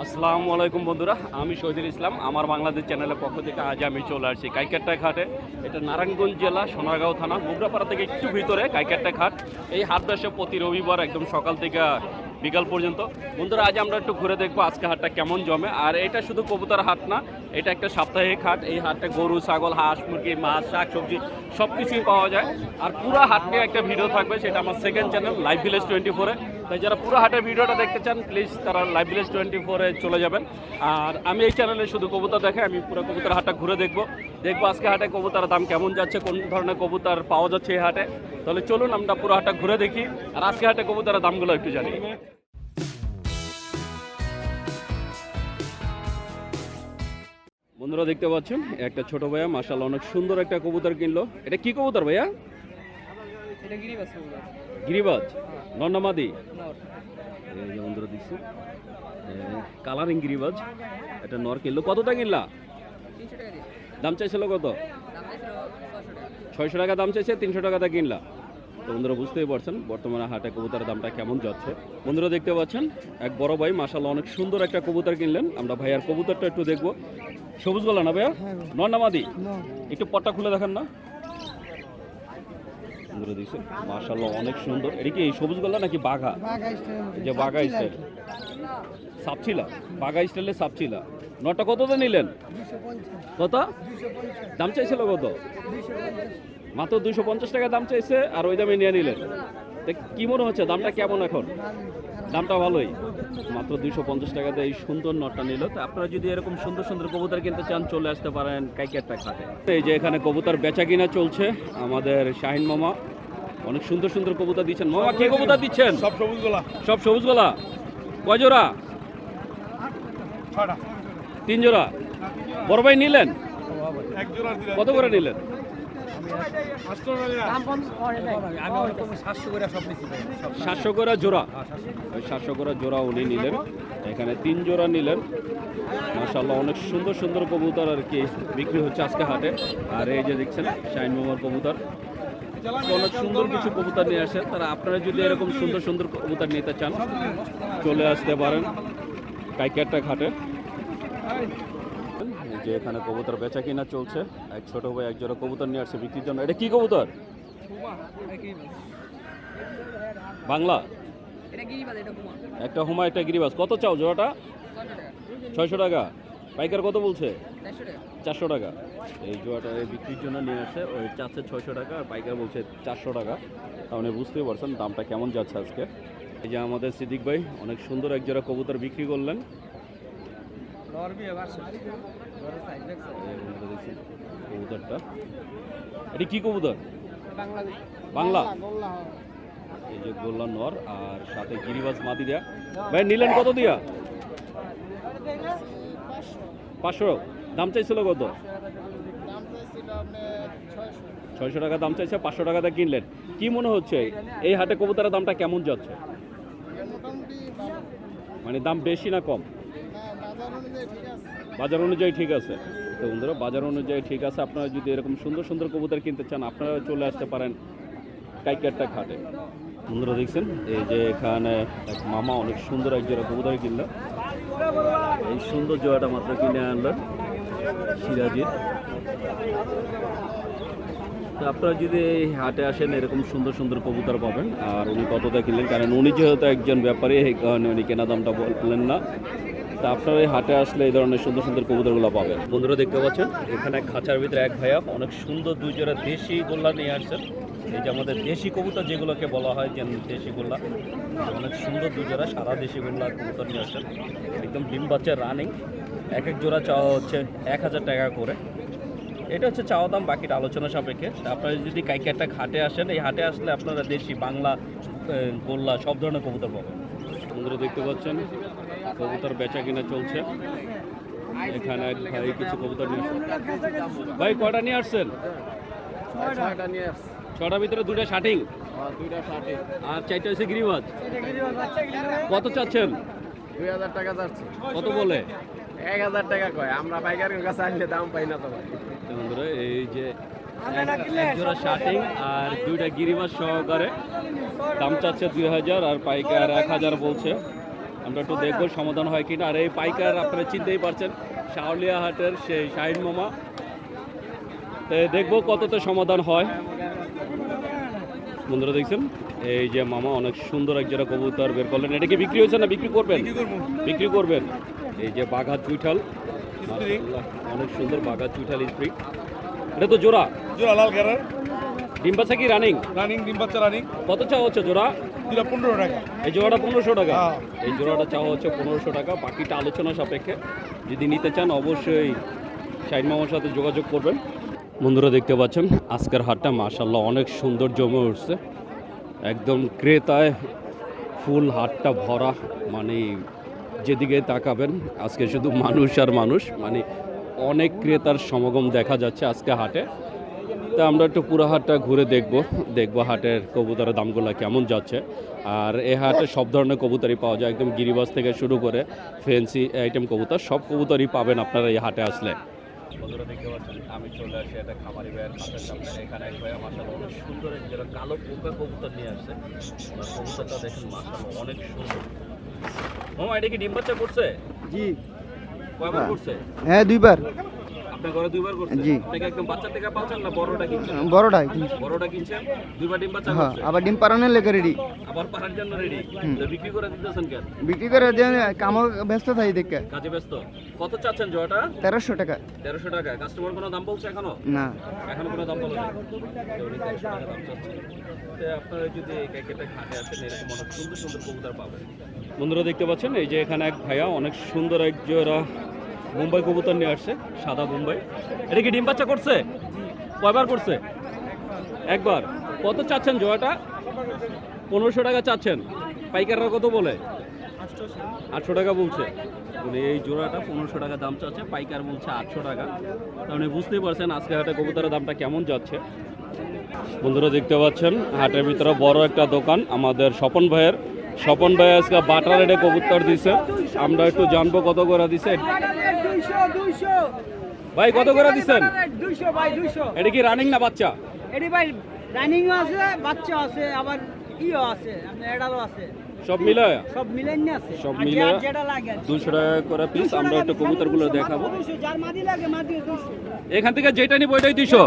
আসসালামু আলাইকুম বন্ধুরা, আমি শহীদুল ইসলাম। আমার বাংলাদেশ চ্যানেলের পক্ষ থেকে আজ আমি চলে আসছি কাইকাট্টা ঘাটে। এটা নারায়ণগঞ্জ জেলা, সোনারগাঁও থানা, মুগরাপাড়া থেকে একটু ভিতরে কাইকাট্টা ঘাট। এই হাট বসে প্রতি রবিবার একদম সকাল থেকে বিকাল পর্যন্ত। বন্ধুরা, আজ আমরা একটু ঘুরে দেখব আজকে হাটটা কেমন জমে। আর এটা শুধু কবুতর হাট না, এটা একটা সাপ্তাহিক হাট। এই হাটে গরু, ছাগল, হাঁস, মুরগি, মাছ, শাক, সবজি সব কিছুই পাওয়া যায়। আর পুরো হাট নিয়ে একটা ভিডিও থাকবে, সেটা আমার second channel live village twenty ফোরে তাই যারা পুরো হাটের ভিডিওটা দেখতে চান প্লিজ তারা লাইভ ভিলেজ টোয়েন্টি ফোরে চলে যাবেন। আর আমি এই চ্যানেলে শুধু কবুতর দেখে আমি পুরো কবুতর হাটটা ঘুরে দেখব। দেখব আজকে হাটে কবুতরের দাম কেমন যাচ্ছে কোন ধরনের কবুতর পাওয়া যাচ্ছে এই হাটে। তাহলে চলুন আমরা পুরো হাটটা ঘুরে দেখি আর আজকে হাটে কবুতরের দামগুলো একটু জানি। বন্ধুরা দেখতে পাচ্ছেন একটা ছোট ভাইয়া মাসাল্লাহ অনেক সুন্দর একটা কবুতর কিনলো। এটা কি কবুতর ভাইয়া? কবুতর। গিরিবাজ? নন্নামাদি এই বন্ধুরা দেখছি কালারিং গিরিবাজ এটা নর কিনলো। কতটা কিনলা? দাম চাইছিল কত? ছয়শো টাকা। দাম চাইছে তিনশো টাকাটা কিনলা। তো বন্ধুরা বুঝতেই পারছেন বর্তমানে হাটে কবুতরের দামটা কেমন যাচ্ছে। বন্ধুরা দেখতে পাচ্ছেন এক বড় ভাই মাসাল্লাহ অনেক সুন্দর একটা কবুতর কিনলেন। আমরা ভাইয়ার কবুতরটা একটু দেখব। সবুজ গলা না ভাইয়া? নন্নামাদি একটু পটটা খুলে দেখেন না। বন্ধুরা দিয়েছে। মাসাল্লাহ অনেক সুন্দর। এটা কি এই সবুজ গলা নাকি বাঘা? যে বাঘা স্টাইল সাপছিলা? বাঘা স্টাইলে সাপছিলা। নটা কততে নিলেন? কত? দাম চাইছিল কত? মাত্র দুশো পঞ্চাশ টাকা দাম চাইছে আর ওই দামে নিয়ে নিলেন। কি মনে হচ্ছে? দামটা কেমন এখন? দামটা ভালোই। মাত্র দুইশো পঞ্চাশ টাকাতে এই সুন্দর নটটা নিল। তো আপনারা যদি এরকম সুন্দর সুন্দর কবুতর কিনতে চান চলে আসতে পারেন কাইকেরটা খাটে এই যে এখানে কবুতর বেচা কিনা চলছে আমাদের শাহিন মামা। অনেক সুন্দর সুন্দর কবুতর দিচ্ছেন। মামা কি কবুতর দিচ্ছেন? সব সবুজ গোলা। সব সবুজ গলা? কয় জোড়া? তিন জোড়া? বড় ভাই নিলেন? কত করে নিলেন পাঁচশো টাকা আমি অনেক সাতশো করে জোড়া। ওই সাতশো করে জোড়া উনি নিলেন। এখানে তিন জোড়া নিলেন। মাসাল্লাহ অনেক সুন্দর সুন্দর কবুতর আর কি বিক্রি হচ্ছে আজকে হাটে। আর এই যে দেখছেন শাইন মোমার কবুতর। অনেক সুন্দর কিছু কবুতর নিয়ে আসেন। তারা আপনারা যদি এরকম সুন্দর সুন্দর কবুতর নিতে চান, চলে আসতে পারেন কাইকারটা ঘাটে যে এখানে কবুতর বেচা কিনা চলছে। এক ছোট ভাই এক জোড়া কবুতর নিয়ে আসছে বিক্রির জন্য। এটা কি কবুতর? বাংলা? একটা হুমা, একটা গিরিবাস কত চাও জোড়াটা? ছয়শো টাকা। পাইকার কত বলছে? চারশো টাকা। এই এই বিক্রির জন্য নিয়ে আসে। ওই চাচ্ছে ছয়শো টাকা, আর পাইকার বলছে চারশো টাকা। তাহলে বুঝতেই পারছেন দামটা কেমন যাচ্ছে আজকে। এই যে আমাদের সিদ্দিক ভাই, অনেক সুন্দর এক জোড়া কবুতর বিক্রি করলেন। দেখছি কবুতরটা। এটি কি কবুতর? বাংলা। এই যে গোল্লা নর আর সাথে গিরিবাজ মাদি দেয়া। ভাই নিলেন কত দিয়া? পাঁচশো। দাম চাইছিল কত? ছয়শো টাকা দাম চাইছে পাঁচশো টাকাতে কিনলেন। কি মনে হচ্ছে এই হাটে কবুতরের দামটা কেমন যাচ্ছে? মানে দাম বেশি না কম? বাজার অনুযায়ী ঠিক আছে। তো বন্ধুরা, বাজার অনুযায়ী ঠিক আছে। আপনারা যদি এরকম সুন্দর সুন্দর কবুতর কিনতে চান, আপনারা চলে আসতে পারেন কাইকারটা খাটে বন্ধুরা, দেখছেন? এই যে এখানে এক মামা অনেক সুন্দর এক জোড়া কবুতর কিনলো। এই সুন্দর জোড়াটা মাত্র কিনে আনলেন সিরাজির। আপনারা যদি এই হাটে আসেন, এরকম সুন্দর সুন্দর কবুতর পাবেন। আর উনি কতটা কিনলেন, কারণ উনি যেহেতু একজন ব্যাপারী কারণে উনি কেনা দামটা বললেন না। তা আপনারা এই হাটে আসলে এই ধরনের সুন্দর সুন্দর কবুতরগুলো পাবেন। বন্ধুরা দেখতে পাচ্ছেন এখানে খাঁচার ভিতরে এক ভাইয়া অনেক সুন্দর দুই জোড়া দেশি গোল্লা নিয়ে আসছেন। এই যে আমাদের দেশি কবুতর যেগুলোকে বলা হয় যে দেশি গোল্লা অনেক সুন্দর দুই জোড়া সারা দেশি গোল্লা কবুতর নিয়ে আসছেন। একদম ডিম বাচ্চা রানিং এক এক জোড়া চাওয়া হচ্ছে এক হাজার টাকা করে। এটা হচ্ছে চাওয়া দাম বাকিটা আলোচনা সাপেক্ষে। আপনারা যদি কাইকারটা ঘাটে আসেন এই হাটে আসলে আপনারা দেশি বাংলা গোল্লা সব ধরনের কবুতর পাবেন। বন্ধুরা দেখতে পাচ্ছেন কবুতর বেচা কিনা চলছে। এখানে এক ভাই কিছু কবুতর নিয়ে ভাই কটা নিয়ে আসছেন? ছটার ভিতরে দুটা শাটিং? দুইটা ষাটে আর চারটা হচ্ছে গিরিবাজ? কত চাচ্ছেন? দুই হাজার টাকা যাচ্ছে কত বলে? এক হাজার টাকা কয়। আমরা পাইকারের কাছে আনলে দাম পাই না তো ভাই। বন্ধুরা এই যে এক- এক জোড়া শার্টিং আর দুইটা গিরিমাস সহকারে দাম চাচ্ছে দুই হাজার আর পাইকার এক হাজার বলছে। আমরা একটু দেখব সমাধান হয় কিনা। আর এই পাইকার আপনারা চিনতেই পারছেন শাওলিয়া হাটের সেই শাহিন মামা। দেখব কততে সমাধান হয়। বন্ধুরা দেখছেন এই যে মামা অনেক সুন্দর এক জোড়া কবুতর বের করলেন। এটা কি বিক্রি হয়েছে না বিক্রি করবেন? বিক্রি করবেন। এই যে বাঘা চুইঠাল। অনেক সুন্দর বাঘা চুইঠাল স্প্রিং। এটা তো জোড়া? জোড়া লাল ডিম্বাসা কি রানিং রানিং ডিম বাচ্চা রানিং কত চাওয়া হচ্ছে জোড়া? দুটা পনেরো টাকা। এই জোড়াটা পনেরোশো টাকা? হ্যাঁ। এই জোড়াটা চাওয়া হচ্ছে পনেরোশো টাকা। বাকিটা আলোচনা সাপেক্ষে। যদি নিতে চান অবশ্যই শাহিন মামার সাথে যোগাযোগ করবেন। বন্ধুরা দেখতে পাচ্ছেন আজকের হাটটা মাশাল্লাহ অনেক সুন্দর জমে উঠছে। একদম ক্রেতায় ফুল হাটটা ভরা। মানে যেদিকে তাকাবেন আজকে শুধু মানুষ আর মানুষ। মানে অনেক ক্রেতার সমাগম দেখা যাচ্ছে আজকে হাটে। তা আমরা একটু পুরো হাটটা ঘুরে দেখব। দেখব হাটের কবুতরের দামগুলো কেমন যাচ্ছে। আর এ হাটে সব ধরনের কবুতরই পাওয়া যায় একদম গিরিবাস থেকে শুরু করে ফেন্সি আইটেম কবুতর সব কবুতরই পাবেন আপনারা এই হাটে আসলে। বন্ধুরা দেখতে পাচ্ছেন আমি চলে আসি একটা খামারি ভাইয়ের হাটের সামনে। এখানে এক ভাইয়া মাসাল অনেক সুন্দর যেটা কালো পোকা কবুতর নিয়ে আসছে ওনার কবুতরটা দেখেন মাসাল অনেক সুন্দর। মামা এটা কি ডিম বাচ্চা করছে জি। কয়বার করছে হ্যাঁ দুইবার। আপনার ঘরে দুইবার করছে। জি। আপনাকে একদম বাচ্চা থেকে না বড়টা কিনছেন? বড়টাই কিনছি। বড়টা কিনছেন? দুইবার ডিম বাচ্চা হ্যাঁ আবার ডিম লেগে রেডি আবার জন্য রেডি। বিক্রি করে দিতেছেন কেন? বিক্রি করে ব্যস্ত থাকি দেখে। কাজে ব্যস্ত। কত চাচ্ছেন জোয়াটা? তেরোশো টাকা। তেরোশো টাকা। কাস্টমার কোনো দাম বলছে এখনও? না। এখনও কোনো দাম বলো না তো উনি 1300 টাকা দাম চাচ্ছেন। তো আপনারা যদি এই ক্যাকেটে ঘাটে আসেন এরকম অনেক সুন্দর সুন্দর কবুতর পাবেন। বন্ধুরা দেখতে পাচ্ছেন এই যে এখানে এক ভাইয়া অনেক সুন্দর এক জোড়া মুম্বাই কবুতর নিয়ে আসছে, সাদা মুম্বাই। এটা কি ডিম বাচ্চা করছে? কয়বার করছে? একবার। কত চাচ্ছেন জোয়াটা পনেরোশো টাকা চাচ্ছেন। পাইকাররা কত বলে? আটশো টাকা বলছে। মানে এই জোড়াটা পনেরোশো টাকা দাম চাচ্ছে, পাইকার বলছে আটশো টাকা। তাহলে বুঝতেই পারছেন আজকে হাটে কবুতরের দামটা কেমন যাচ্ছে। বন্ধুরা দেখতে পাচ্ছেন, হাটের ভিতরে বড় একটা দোকান আমাদের স্বপন ভাইয়ের। স্বপন ভাই আজকে বাটার রেটে কবুতর দিছে। আমরা একটু জানব কত করে দিছে। ভাই কত করে দিচ্ছেন? দুইশো ভাই দুইশো। এটা কি রানিং না বাচ্চা? এটি ভাই রানিংও আছে বাচ্চা আছে আবার ইও আছে আপনার এডালও আছে। সব মিলে সব মিলেন আছে। সব মিলে যেটা লাগে দুশো টাকা করে পিস আমরা একটু পিস, কবুতরগুলো দেখাবো। যার মাদি লাগে মাদি দুশো এখান থেকে যেটা নিবো ওইটাই দুইশো।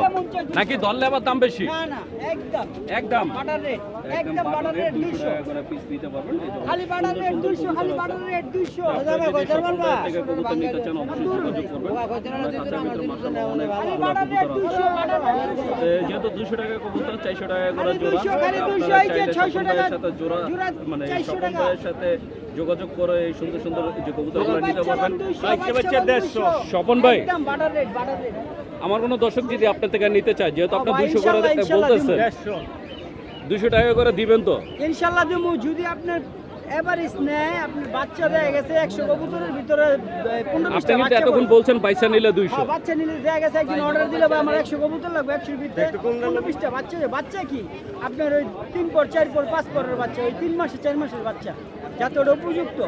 নাকি ধরলে আবার দাম বেশি? না না একদম। একদম। বাটার রেট একদম বাটার রেট দুইশো করে পিস দিতে পারবেন খালি বাটার রেট দুইশো খালি বাটার রেট দুইশো। আপনারা যদি স্বপন ভাইয়ের থেকে কবুতর নিতে চান অবশ্যই যোগাযোগ করবেন। খালি বাটার রেট কবুতর আছে। দুইশো বাটার রেট যেহেতু দুশো টাকা কবুতর চারশো টাকা করে জোড়া 200, খালি 200, এই যে 600 টাকা জোড়া জোড়া মানে 400 ভাইয়ের সাথে যোগাযোগ করে এই সুন্দর সুন্দর যে কবুতরগুলো নিতে পারবেন। স্বপন ভাই। আমার কোনো দর্শক যদি আপনার থেকে নিতে চায় যেহেতু আপনার দুইশো দুশো করে বলতেছে। দুইশো বলতেছেন দুশো টাকা করে দিবেন তো? ইনশাল্লাহ যদি আপনার এভারেজ নেয় আপনার বাচ্চা দেয়া গেছে একশো কবুতরের ভিতরে আপনি কিন্তু এতক্ষণ বলছেন পয়সা নিলে দুইশো। হ্যাঁ, বাচ্চা নিলে দেয়া গেছে একদিন অর্ডার দিলে বা আমার একশো কবুতর লাগবে একশোর ভিতরে পনেরো বিশটা বাচ্চা বাচ্চা কি? আপনার ওই তিন পর চার পর পাঁচ পরের বাচ্চা ওই তিন মাসে চার মাসের বাচ্চা। যাতে ওটা উপযুক্ত।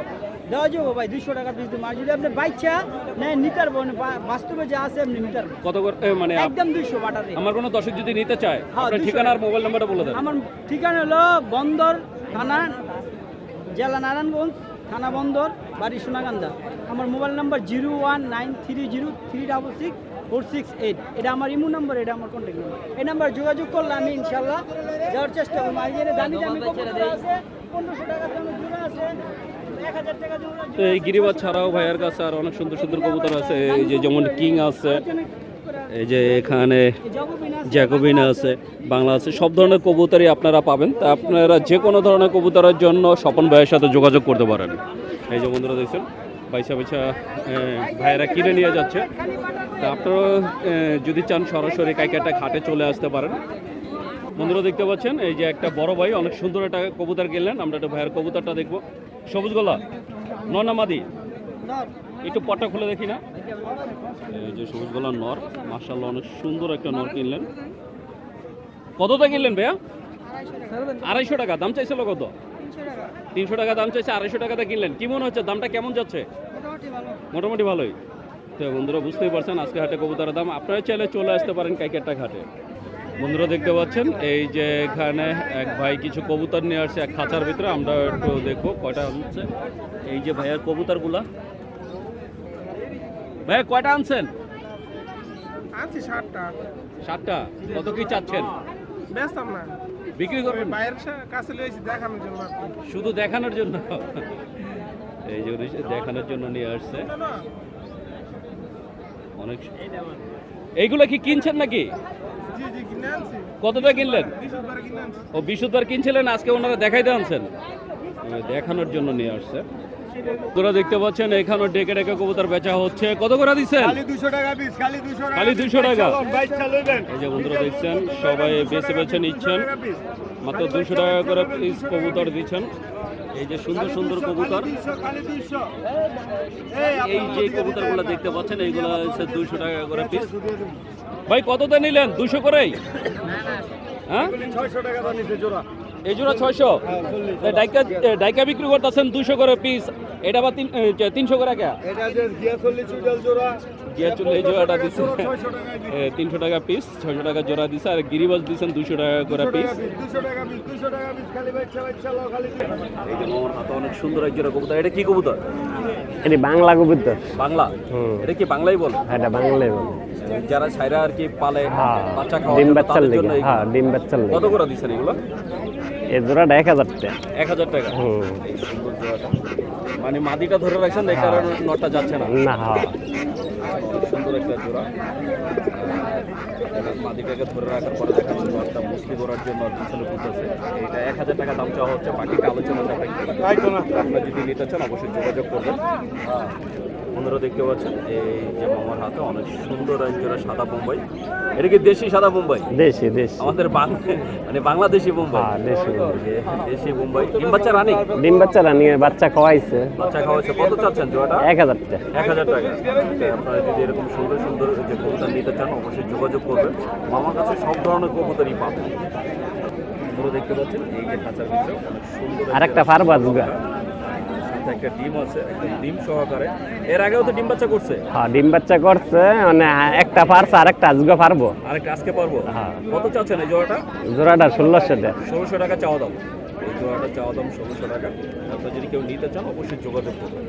দেওয়া যাব ভাই দুইশো টাকা পিস দেবো আর যদি আপনি বাচ্চা নেয় নিতে পারব বাস্তবে যা আছে আপনি নিতে পারবেন কত করে মানে একদম দুইশো বাটার। আমার কোনো দর্শক যদি নিতে চায় হ্যাঁ, আপনার ঠিকানা আর মোবাইল নাম্বারটা বলে দেন। আমার ঠিকানা হলো বন্দর থানা জেলা নারায়ণগঞ্জ থানা বন্দর বাড়ি সোনাগান্ধা। আমার mobile number zero one nine three zero three double six four six eight. এটা আমার ইমো নাম্বার এটা আমার কন্ট্যাক্ট নাম্বার। এই নাম্বার যোগাযোগ করলে আমি ইনশাল্লাহ যাওয়ার চেষ্টা করব। আর এখানে দামি দামি আছে পনেরোশো টাকা দামের জোড়া আছে তো এই গিরিবাজ ছাড়াও ভাইয়ের কাছে আর অনেক সুন্দর সুন্দর কবুতর আছে এই যে যেমন কিং আছে। এই যে এখানে জ্যাকোবিন আছে বাংলা আছে সব ধরনের কবুতরই আপনারা পাবেন। তা আপনারা যে কোনো ধরনের কবুতরের জন্য স্বপন ভাইয়ের সাথে যোগাযোগ করতে পারেন। এই যে বন্ধুরা দেখছেন বাইসা বাইসা ভাইয়েরা কিনে নিয়ে যাচ্ছে। তা আপনারা যদি চান সরাসরি কাইকাটা ঘাটে চলে আসতে পারেন। বন্ধুরা দেখতে পাচ্ছেন এই যে একটা বড় ভাই অনেক সুন্দর একটা কবুতর কিনলেন। আমরা একটা ভাইয়ের কবুতরটা দেখব। সবুজ গলা ননামাদি একটু পটটা খুলে দেখি না। যে সবুজ গলার নর মার্শাল্লাহ অনেক সুন্দর একটা নর কিনলেন। কতটা কিনলেন ভাইয়া? আড়াইশো টাকা, দাম চাইছিল কত? তিনশো টাকা দাম চাইছে, আড়াইশো টাকাতে কিনলেন। কি মনে হচ্ছে, দামটা কেমন যাচ্ছে? মোটামুটি ভালোই। তো বন্ধুরা, বুঝতেই পারছেন, আজকে হাটে কবুতরের দাম। আপনারা চাইলে চলে আসতে পারেন কাইকেরটা ঘাটে। বন্ধুরা, দেখতে পাচ্ছেন, এই যে এখানে এক ভাই কিছু কবুতর নিয়ে আসছে এক খাঁচার ভিতরে। আমরা একটু দেখব কয়টা হচ্ছে। এই যে ভাইয়ার কবুতরগুলা ভাইয়া কয়টা আনছেন? আনছি ষাটটা সাতটা? কত কি চাচ্ছেন? বেচতাম না। বিক্রি করবেন? বাইরের কাছে লিয়েছি দেখানোর জন্য শুধু দেখানোর জন্য? এই যে দেখানোর জন্য নিয়ে আসছে। অনেক এইগুলো কি কিনছেন নাকি? কতটা কিনলেন? ও বিশুদ্ধবার কিনছিলেন? আজকে ওনারা দেখাইতে আনছেন। দেখানোর জন্য নিয়ে আসছে। তোরা দেখতে পাচ্ছেন এখানেও ডেকে ডেকে কবুতর বেচা হচ্ছে। কত করে দিচ্ছেন? খালি দুশো টাকা এই যে বন্ধুরা দেখছেন সবাই বেছে বেছে নিচ্ছেন। মাত্র দুশো টাকা করে পিস। কবুতর দিচ্ছেন। এই যে সুন্দর সুন্দর কবুতর। এই যে কবুতরগুলো দেখতে পাচ্ছেন এইগুলো হচ্ছে দুশো টাকা করে পিস। ভাই কততে নিলেন? দুশো করেই? হ্যাঁ? ছয়শো টাকা জোড়া। এই জোড়া ছয়শো ডাইকা ডাইকা বিক্রি করতেছেন দুশো করে পিস এটা বা তিনশো করে কে এটা গিয়া চল্লিশ জোড়া গিয়া জোড়াটা দিচ্ছে তিনশো টাকা পিস ছয়শো টাকা জোড়া দিচ্ছে আর গিরিবাস দিচ্ছেন দুশো টাকা করে পিস অনেক সুন্দর এক জোড়া কবুতর। এটা কি কবুতর? এটি বাংলা কবুতর। বাংলা? এটা কি বাংলাই বল? এটা বাংলায় বলে। যারা ছাইরা আর কি পালে হ্যাঁ বাচ্চা খাওয়া ডিম বাচ্চার তাদের লেগে। জন্য হ্যাঁ কত করে দিচ্ছেন এগুলো? এই জোড়াটা এক হাজার টাকা। এক হাজার টাকা? হুম। সুন্দর জোড়াটা। মানে মাদিটা ধরে রাখছেন এই কারণে নটটা যাচ্ছে না? না হ্যাঁ। সুন্দর একটা জোড়া। মাদিটাকে ধরে রাখার পরে দেখা যাচ্ছে নটটা মুসলি করার জন্য পিছনে ঘুরতেছে। এটা এক হাজার টাকা দাম চাওয়া হচ্ছে বাকি আলোচনা সাপেক্ষে তাই তো না? আপনারা যদি নিতে চান অবশ্যই যোগাযোগ করবেন। বন্ধুরা দেখতে পাচ্ছেন এই যে মামার হাতে অনেক সুন্দর এক জোড়া সাদা বোম্বাই। এটা কি দেশি সাদা বোম্বাই? দেশি দেশি। আমাদের মানে বাংলাদেশি বোম্বাই। হ্যাঁ, দেশি দেশি বোম্বাই। ডিম বাচ্চা রানি? ডিম বাচ্চারা নিয়ে বাচ্চা খাওয়াইছে। বাচ্চা খাওয়াচ্ছে কত চাচ্ছেন জোড়াটা? এক হাজার টাকা। এক হাজার টাকা। তো আপনারা যদি এরকম সুন্দর সুন্দর যে কবুতর নিতে চান অবশ্যই যোগাযোগ করবেন। মামার কাছে সব ধরনের কবুতরই পাবেন। দেখতে পাচ্ছেন এই যে খাঁচার ভিতরে অনেক সুন্দর আর একটা ফার্বা জুগা সাথে একটা ডিম আছে একদম ডিম সহকারে। এর আগেও তো ডিম বাচ্চা করছে? হ্যাঁ ডিম বাচ্চা করছে মানে একটা পারছে আর একটা আজকে পারব। আরেকটা আজকে পারব? হ্যাঁ। কত চাচ্ছেন এই জোড়াটা? জোড়াটা ষোলোশো টাকা। ষোলোশো টাকা চাওয়া দাম। জোড়াটা চাওয়া দাম ষোলোশো টাকা। আপনারা যদি কেউ নিতে চান অবশ্যই যোগাযোগ করবেন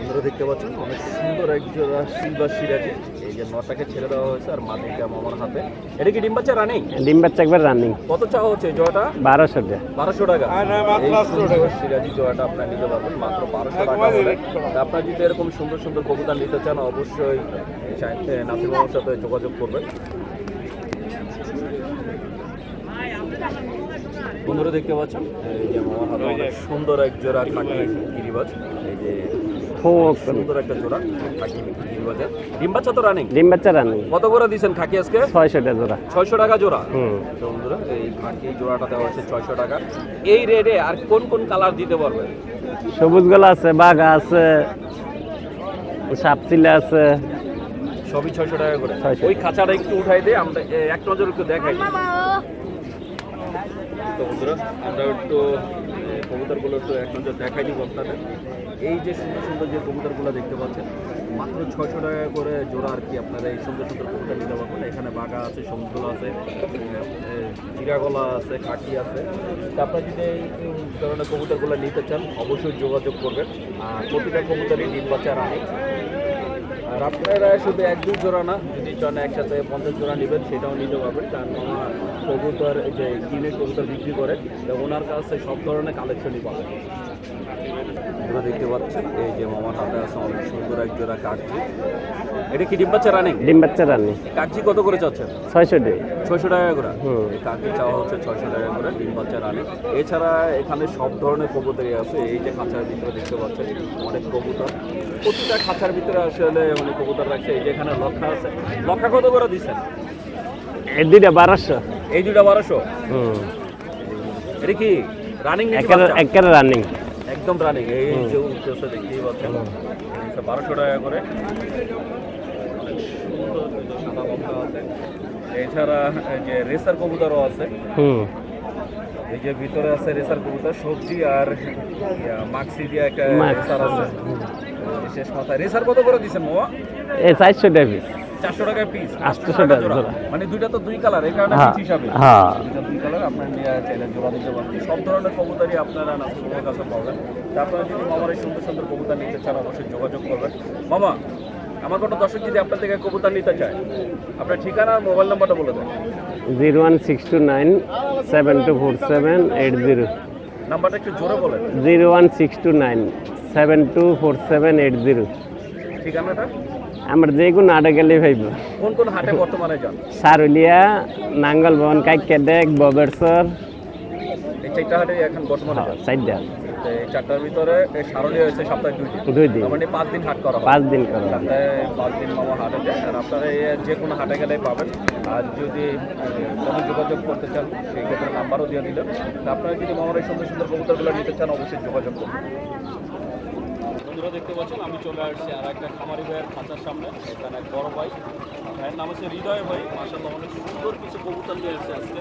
আপনারা দেখতে পাচ্ছেন অনেক সুন্দর এক জোড়া সিলভার সিরাজি। এই যে নটাকে ছেড়ে দেওয়া হয়েছে আর মাটিটা মামার হাতে। এটা কি ডিম বাচ্চা রানিং ডিম বাচ্চা একবার রানিং কত চাওয়া হচ্ছে জোড়াটা? বারোশো টাকা। বারোশো টাকা। আর না, মাত্র এই 800 সিরাজি জোড়াটা আপনার নিতে পারবেন মাত্র বারোশো টাকা আপনারা যদি এরকম সুন্দর সুন্দর কবিতা নিতে চান অবশ্যই নাসির মামার সাথে যোগাযোগ করবেন। বন্ধুরা দেখতে পাচ্ছেন এই যে মামার হাতে অনেক সুন্দর এক জোড়া খাকি গিরিবাজ। এই যে সুন্দর একটা জোড়া খাকি গিরিবাজের। ডিম বাচ্চা তো রানিং? ডিম বাচ্চা রানিং। কত করে দিয়েছেন খাকি আজকে? ছয়শো টাকা জোড়া। ছয়শো টাকা জোড়া? হুম। তো বন্ধুরা এই খাকি জোড়াটা দেওয়া হচ্ছে ছয়শো টাকা। এই রেটে আর কোন কোন কালার দিতে পারবেন? সবুজ গোলা আছে বাঘা আছে সাপচিলা আছে। সবই ছয়শো টাকা করে। 600 ওই খাঁচাটা একটু উঠাই দিয়ে আমরা এ, এক নজর একটু দেখাই। তো বন্ধুরা, আমরা একটু কবুতরগুলো একটু এক নজর দেখাই দিব আপনাদের। এই যে সুন্দর সুন্দর যে কবুতরগুলো দেখতে পাচ্ছেন, মাত্র ছয়শো টাকা করে জোড়া আর কি আপনারা এই সুন্দর সুন্দর কবুতর নিতে পারবেন। এখানে বাঘা আছে সমুদ্র আছে চিরাগলা আছে, খাকি আছে। আপনারা যদি এই ধরনের কবুতরগুলো নিতে চান, অবশ্যই যোগাযোগ করবেন। আর প্রতিটা কবুতরই ডিম বাচ্চা রানি। আর আপনারা শুধু এক দুই জোড়া না, যদি চান একসাথে পঞ্চাশ জোড়া নেবেন, সেটাও নিতে পারবেন। কারণ ওনার কবুতর যে কিনে কবুতর বিক্রি করে ওনার কাছে সব ধরনের কালেকশনই পাবেন। আপনারা দেখতে পাচ্ছেন এই যে মামার হাতে আছে অনেক সুন্দর এক জোড়া কাকজি এটা কি ডিম্বাচ্চা রানিং? ডিম বাচ্চা রানিং। কাকজি কত করে চাচ্ছেন? ছয়শো টাকা ছয়শো টাকা করে? হুম। কাকি চাওয়া হচ্ছে ছয়শো টাকা করে ডিম বাচ্চা রানি। এছাড়া এখানে সব ধরনের কবুতরই আছে। এই যে খাঁচার ভিতরে দেখতে পাচ্ছেন অনেক কবুতর। প্রতিটা খাঁচার ভিতরে আসলে অনেক কবুতর রাখছে। এই যে এখানে লক্ষা আছে। লক্ষা কত করে দিচ্ছেন? এই দুইটা বারোশো। এই দুটা বারোশো? হুম। এটা কি রানিং একের রানিং একদম রানিং এই যে উঠতেছে দেখতেই পাচ্ছেন। বারোশো টাকা করে। সাদা আছে। এছাড়া এই যে রেসার কবুতরও আছে। হুম। এই যে ভিতরে আছে রেসার কবুতর সবজি আর মাক্সি দিয়ে একটা রেসার আছে। শেষ মাথায় রেসার কত করে দিচ্ছেন মামা? এই চারশো টাকা পিস চারশো টাকা পিস 800 টাকা জোড়া। মানে দুইটা তো দুই কালার এই কারণে হ্যাঁ, পিস হিসাবে। হ্যাঁ। দুইটা দুই কালার আপনার নিয়ে চাইলে জোড়া দিতে পারবেন সব ধরনের কবুতরই আপনারা নাসিমের কাছে পাবেন। আপনারা যদি মামার এই সুন্দর সুন্দর কবুতর নিতে চান অবশ্যই যোগাযোগ করবেন। মামা আমার কোনো দর্শক যদি আপনার থেকে কবুতর নিতে চায় আপনার ঠিকানা আর মোবাইল নাম্বারটা বলে দেন। Zero one six two nine seven two four seven eight zero. নাম্বারটা একটু জোরে বলেন। Zero one six two nine seven two four seven eight zero. ঠিকানাটা? আমার যে কোনো আটে গেলে ভাইব। কোন কোন হাটে বর্তমানে যান? সারুলিয়া নাঙ্গল ভবন কাইকে দেখ ববেরসর এই চারটা হাটে এখন বর্তমানে যান? চারটা। এই চারটার ভিতরে সারলীয় হয়েছে সপ্তাহে দুই দিন। দুই দিন। মানে পাঁচ দিন হাট করা পাঁচ দিন করা পাঁচ দিন মামা হাটে যায়। আর আপনারা যে কোনো হাটে গেলেই পাবেন। আর যদি কোনো যোগাযোগ করতে চান সেই ক্ষেত্রে নাম্বারও দিয়ে দিলেন। আপনারা যদি মামার এই সুন্দর সুন্দর কবুতরগুলো নিতে চান অবশ্যই যোগাযোগ করুন। বন্ধুরা দেখতে পাচ্ছেন আমি চলে আসছি আর একটা খামারি ভাইয়ের খাঁচার সামনে এখানে এক বড় ভাই। ভাইয়ের নাম হচ্ছে হৃদয় ভাই মাসাল্লাহ অনেক সুন্দর কিছু কবুতর নিয়ে এসেছে আজকে।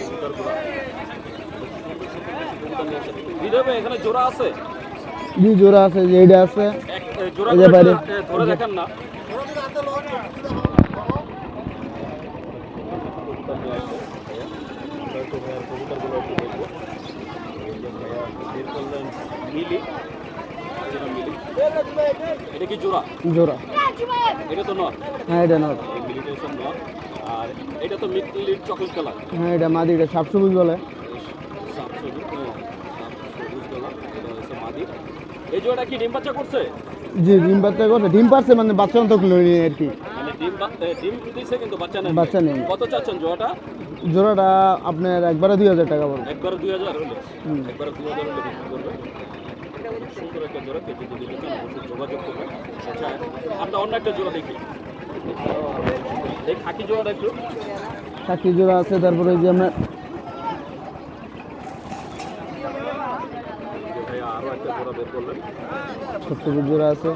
কবুতরগুলো। হৃদয় ভাই এখানে জোড়া আছে? জি জোড়া আছে যে এইটা আছে। জোড়া এই যে করে বাইরে। একটু, ধরে দেখেন মিলি। এটা কি জোড়া? জোড়া। এটা তো হ্যাঁ এটা মিলিটেশন আর এটা তো মিটলির চকলেট কালার হ্যাঁ এটা মাদি এটা সাপ সবুজ বলে। সাত সবুজ ও, সবুজ কালার এটা হচ্ছে মাদি এই জোড়াটা কি ডিম বাচ্চা করছে? জি ডিম বাচ্চা করছে। ডিম পারছে মানে বাচ্চা লড়ি আর কি। মানে ডিম ডিম দিছে কিন্তু বাচ্চা নেই বাচ্চা নেই। কত চাচ্ছেন জোড়াটা? জোড়াটা আপনার একবারে দুই হাজার টাকা পড়বে। একবার দুই হাজার হলে। একবার দুই হাজার হলে করবে। অবশ্যই যোগাযোগ করবেন আচ্ছা আমরা অন্য একটা জোড়া দেখি। এই খাকি জোড়াটা একটু। চাকরি জোড়া আছে তারপরে যে জোড়া আছে।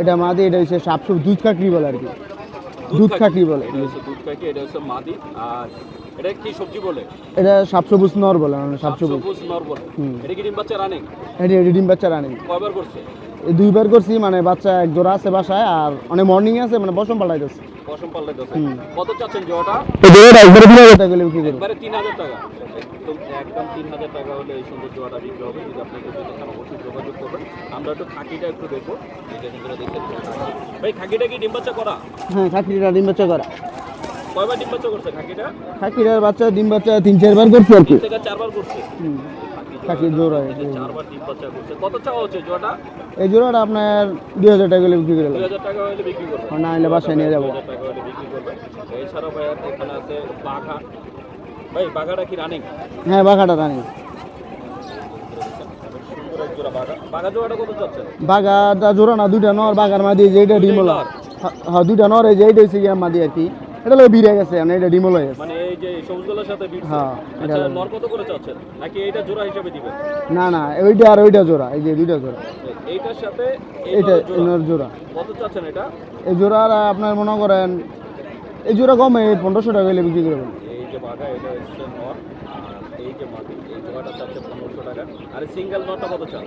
এটা মাদি এটা হচ্ছে সাপ দুধ কাকড়ি বলে আর কি। দুধ কাকড়ি বলে। এটা হচ্ছে দুধ কাকি এটা হচ্ছে মাদি আর এটা কি সবজি বলে? এটা সাপ সবুজ নর বলে মানে সাপ সবুজ সবুজ নর বলে। এটা কি ডিম বাচ্চা রানিং? এটা ডিম বাচ্চা রানি। কয়বার করছে? দুইবার করছি মানে বাচ্চা এক জোড়া আছে বাসায় আর অনেক মর্নিং আছে মানে বসম পাল্টাইতেছে। পশম পাল্টে দিচ্ছে হুম। কত চাচ্ছেন জোড়াটা? জোড়াটা একবারে দুই হাজার টাকা বিক্রি করব। একবারে টাকা। একদম একদম তিন হাজার টাকা হলে এই সুন্দর জোড়াটা বিক্রি হবে। যদি আপনি একটু যেতে অবশ্যই যোগাযোগ করবেন। আমরা একটু খাকিটা একটু দেখব। এটা কিন্তু দেখতে ভাই খাকিটা কি ডিম বাচ্চা করা? হ্যাঁ খাকিটা ডিম বাচ্চা করা। কয়বার ডিম বাচ্চা করছে খাকিটা? খাকিটার বাচ্চা ডিম বাচ্চা তিন চারবার করছি আর কি। থেকে চারবার করছে। খাকি জোড়া। চারবার ডিম বাচ্চা করছে। কত চাওয়া হচ্ছে জোড়াটা? এই জোড়াটা আপনার দুই হাজার টাকা করে বিক্রি করে দুই হাজার টাকা হলে বিক্রি করবে। না হলে বাসায় নিয়ে যাব। টাকা হলে বিক্রি করবে। এছাড়াও ভাই এখানে আছে বাঘা। ভাই বাঘাটা কি রানিং? হ্যাঁ বাঘাটা রানি। বাঘা। বাঘাটা জোড়া না দুইটা নর বাঘার মাদি যেটা ডিম হলো। হ্যাঁ দুইটা নর এই যে এইটা হচ্ছে গিয়া মাদি আর কি। এটা লোক বিড়ে গেছে মানে এটা ডিম হলো গেছে। মানে এই যে সবুজগুলোর সাথে বিট হ্যাঁ, আচ্ছা নর কত করে চাচ্ছেন নাকি এইটা জোড়া হিসেবে দিবেন না না ওইটা আর ওইটা জোড়া এই যে দুইটা জোড়া। এইটার সাথে এই এইটা জোড়া। নর জোড়া। কত চাচ্ছেন এটা? এই জোড়া আপনার মনে করেন এই জোড়া কমে পনেরোশো টাকা হলে বিক্রি করবেন এই যে বাঘা এটা হচ্ছে নর এই যে মাটি এই জোড়াটা চাচ্ছে পনেরোশো টাকা। আর সিঙ্গেল নরটা কত চান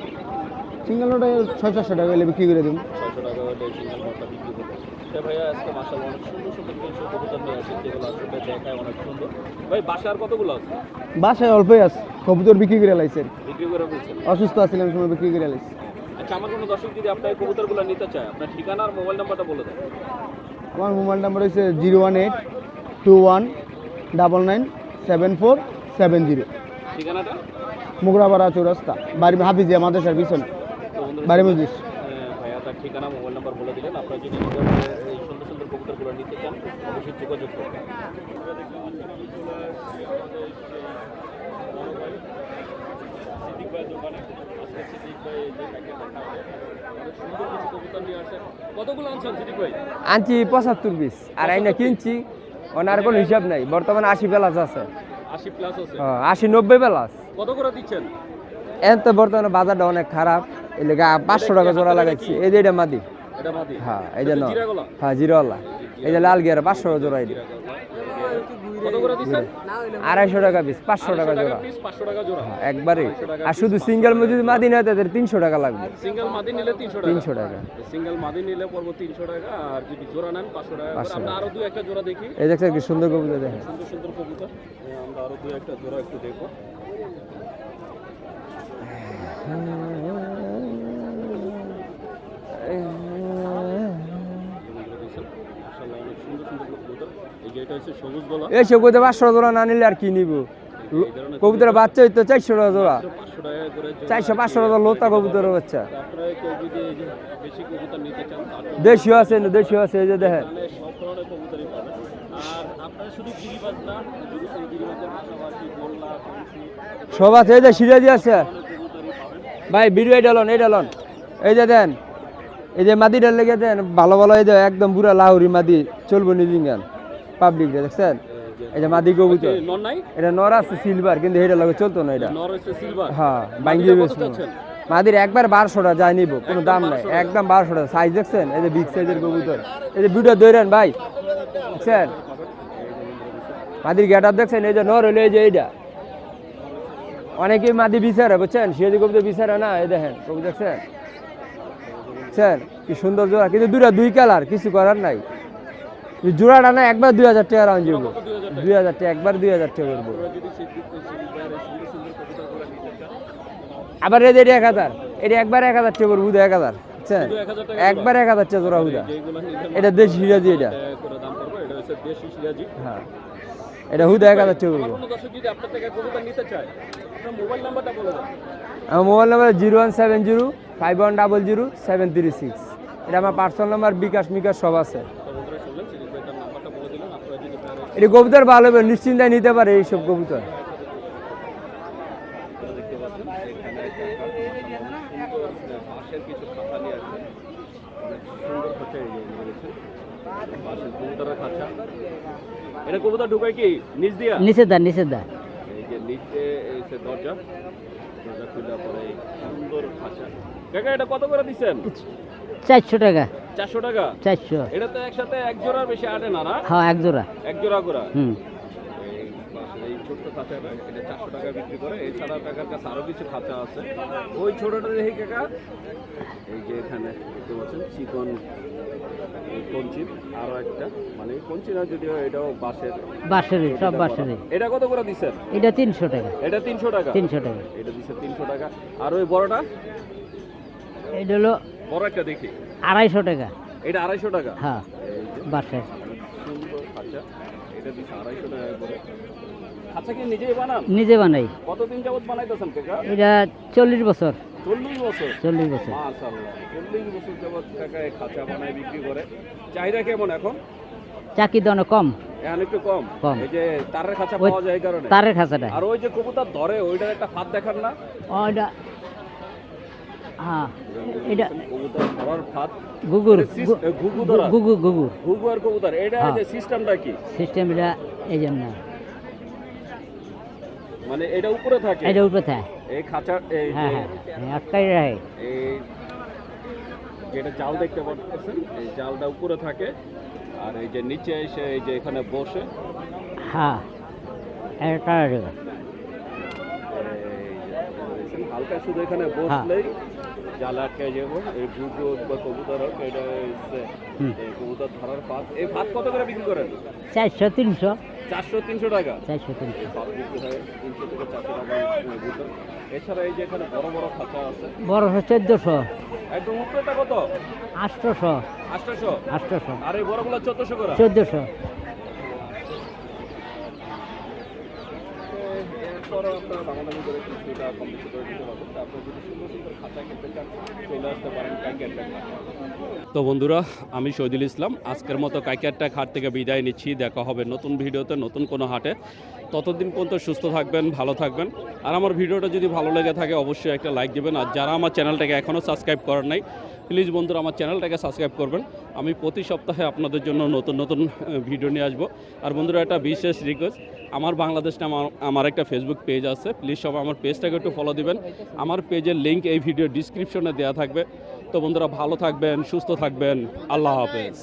সিঙ্গেল নোটে ছয় চারশো টাকা হলে বিক্রি করে দিন ছয়শো টাকা হলে সিঙ্গেল বিক্রি করবে সে ভাইয়া আজকে মাসাল অনেক সুন্দর সুন্দর কিছু কবুতর নিয়ে আসেন যেগুলো আসলে দেখায় অনেক সুন্দর। ভাই বাসার কতগুলো আছে? বাসায় অল্পই আছে কবুতর বিক্রি করে লাইছে বিক্রি করে ফেলছেন? অসুস্থ আছিলাম সময় বিক্রি করে লাইছে। আচ্ছা আমার কোনো দর্শক যদি আপনার কবুতরগুলো নিতে চায় আপনার ঠিকানা আর মোবাইল নাম্বারটা বলে দেন। আমার মোবাইল নাম্বার হচ্ছে zero one eight two one double nine seven four seven zero. ঠিকানাটা? মুগরাপাড়া চৌরাস্তা বাড়ি হাফিজিয়া মাদ্রাসার পিছনে বাড়ি ভাইয়া তার ঠিকানা মোবাইল নাম্বার বলে দিলেন। আপনারা যদি কবুতরগুলো নিতে চান অবশ্যই যোগাযোগ করবেন। কতগুলো আনছেন সিদ্দিক ভাই আনছি পঁচাত্তর পিস আর আইনা কিনছি ওনার কোনো হিসাব নাই। বর্তমানে আশি প্লাস আছে। আশি প্লাস আছে? আশি নব্বই প্লাস কত করে দিচ্ছেন? এখন তো বর্তমানে বাজারটা অনেক খারাপ। এই লেগে পাঁচশো টাকা জোড়া লাগাচ্ছি এই যে এটা মাদি। হ্যাঁ এই যে জিরাগোলা? হ্যাঁ জিরোওয়ালা এই যে লাল গিয়ার পাঁচশো জোড়া দিচ্ছেন? আড়াইশো টাকা পিস পাঁচশো টাকা জোড়া। একবারে। আর শুধু সিঙ্গেল যদি মাদি নেয় তাদের তিনশো টাকা লাগবে। সিঙ্গেল মাদি নিলে তিনশো টাকা। সিঙ্গেল মাদি নিলে পড়ব তিনশো টাকা আর যদি জোড়া নেন পাঁচশো টাকা করে। 500 আমরা আরও দু একটা জোড়া দেখি। এই দেখছেন কি সুন্দর কবিতা দেখেন। সুন্দর সুন্দর কবুতর আমরা আরও দু একটা জোড়া একটু দেখব মাশাআল্লাহ, অনেক সুন্দর সুন্দর কবুতর। এই সবুজ এই পাঁচশো জোড়া না নিলে আর কি নিব? কবুতরের বাচ্চা হইতো চারশো টাকা জোড়া। চারশো পাঁচশো টাকা লোতা কবুতরের বাচ্চা। এই দেশীয় আছে দেশীয় আছে এই যে দেখেন। সব এই আছে এই যে সিরাজি আছে। ভাই ভিডিও এটা লন এটা লন। এই যে দেন এই যে মাদিটার লেগে দেন ভালো ভালো এই যে একদম বুড়া লাহুরি মাদি চলবো নিজিঙ্গান। পাবলিক দেখছেন? যে মাদি কবুতর। এটা নর আছে সিলভার কিন্তু এটা লাগে চলতো না এটা। হ্যাঁ ভাঙ্গিয়ে বেশি মাদির একবার বারোশোটা যাই নিব কোনো দাম নাই। 1200 একদম বারোশোটা। সাইজ দেখছেন? এই যে বিগ সাইজের কবুতর। এই যে ভিডিও দৈরেন ভাই। দেখছেন? মাদির গেটার দেখছেন? এই যে নর হইল এই যে এইটা। অনেকেই মাদি বিচারে বুঝছেন? সিরাজি কবিতা বিচারে না এই দেখেন কবি দেখছেন? দেখছেন? কি সুন্দর জোড়া। কিন্তু দুটা দুই কালার কিছু করার নাই। জোড়াটা না একবার দুই হাজার টাকা রাউন্ড যাব দুই হাজার টাকা একবার দুই হাজার টাকা করব আবার যে এক হাজার এটা একবার এক হাজার টাকা হুদা এক হাজার বুঝছেন? শুধু 1000 টাকা একবার এক হাজার টাকা জোড়া হুদা। এটা দেশি সিরাজি এটা। হ্যাঁ। এটা হুদা এক হাজার টাকা করব আমার mobile number zero one seven zero five one double zero seven three six. এটা আমার পার্সোনাল নাম্বার বিকাশ মিকাশ সব আছে কবুতরের শুনলেন সিরিজ ভাইটার নাম্বারটা বলে দিলেন আপনারা যদি প্যারেন্টস এটা কবুতর ভালো হবে নিশ্চিন্তায় নিতে পারে এইসব কবুতর। এটা কবুতর ঢুকায় কি? নিচ দিয়া? নিষেধা নিষেধা এই যে নিচে এই দরজা দরজা খুলে পরে সুন্দর খাঁচা। কাকা এটা কত করে টাকা। চারশো টাকা? চারশো। এটা তো একসাথে এক জোড়ার বেশি আটে না না? হ্যাঁ এক জোড়া। এক জোড়া করে হুম। এই ছোট্ট খাঁচাটা এটা চারশো টাকা বিক্রি করে। এছাড়া কাকার কাছে আরও কিছু খাঁচা আছে। ওই ছোটটা দেখি কাকা। এই যে এখানে দেখতে পাচ্ছেন চিকন কঞ্চিত আরও একটা। মানে কঞ্চি না যদিও এটাও বাঁশের। বাঁশেরই সব বাঁশেরই। এটা কত করে দিচ্ছেন এটা তিনশো টাকা। এটা তিনশো টাকা? তিনশো টাকা। এটা দিচ্ছে তিনশো টাকা। আর ওই বড়টা? এটা হলো বড় একটা দেখি। আড়াইশো টাকা। এটা আড়াইশো টাকা? হ্যাঁ এই যে বাঁশের সুন্দর খাঁচা এটা দিচ্ছে আড়াইশো টাকা করে। খাঁচা কি নিজেই বানান? নিজে বানাই। কতদিন যাবত বানাইতেছেন কাকা? এটা চল্লিশ বছর। চল্লিশ বছর? চল্লিশ বছর। চল্লিশ বছর যাবত কাকা এই খাঁচা বানায় বিক্রি করে। চাহিদা কেমন এখন? চাকি দানো কম। এখন একটু কম। কম। এই যে তারের খাঁচা পাওয়া যায় কারণে। তারের খাঁচাটা আর ওই যে কবুতর ধরে ওইটার একটা ফাঁদ দেখান না। ওইটা হ্যাঁ। এটা ধরার ফাঁদ গুগুর এটা সিস- এ, গুগু আর কবুতর এটা হ্যাঁ। সিস্টেমটা কি? সিস্টেম এটা এই জন্য। মানে এটা উপরে থাকে? এটা উপরে থাকে। এই খাঁচা এই হ্যাঁ হ্যাঁ হ্যাঁ, আটকাই রাখে। এই যেটা জাল দেখতে পাচ্ছেন এই জালটা উপরে থাকে আর এই যে নিচে এসে এই যে এখানে বসে। হ্যাঁ এটা হালকা শুধু এখানে হ্যাঁ। বসলেই জাল আটকে যাব এই হোক বা কবুতর হোক এটা কবুতর ধরার ফাঁদ এই ফাঁদ কত করে বিক্রি করেন? চারশো তিনশো। চারশো তিনশো টাকা? চারশো তিনশো। তিনশো থেকে চারশো টাকা এছাড়া এই যে এখানে বড় বড় খাঁচা আছে? বড় চোদ্দোশো। একদম উপরেটা কত? আটশোশো। আটশোশো? আটশোশো। আর এই বড়গুলো চোদ্দশো করে? চোদ্দোশো। এরপরও আপনারা করে করে দিতে পারবেন যদি সুন্দর সুন্দর খাতা চান, চলে আসতে পারেন তো বন্ধুরা, আমি শহীদুল ইসলাম। আজকের মতো কাইকারটা হাট থেকে বিদায় নিচ্ছি। দেখা হবে নতুন ভিডিওতে, নতুন কোনো হাটে। ততদিন পর্যন্ত সুস্থ থাকবেন, ভালো থাকবেন। আর আমার ভিডিওটা যদি ভালো লেগে থাকে, অবশ্যই একটা লাইক দেবেন। আর যারা আমার চ্যানেলটাকে এখনও সাবস্ক্রাইব করার নাই প্লিজ বন্ধুরা আমার চ্যানেলটাকে সাবস্ক্রাইব করবেন। আমি প্রতি সপ্তাহে আপনাদের জন্য নতুন নতুন ভিডিও নিয়ে আসব। আর বন্ধুরা, একটা বিশেষ রিকোয়েস্ট আমার বাংলাদেশ আমার আমার একটা ফেসবুক পেজ আছে। প্লিজ সবাই আমার পেজটাকে একটু ফলো দিবেন। আমার পেজের লিঙ্ক এই ভিডিও ডিসক্রিপশনে দেওয়া থাকবে। তো বন্ধুরা, ভালো থাকবেন, সুস্থ থাকবেন। আল্লাহ হাফেজ।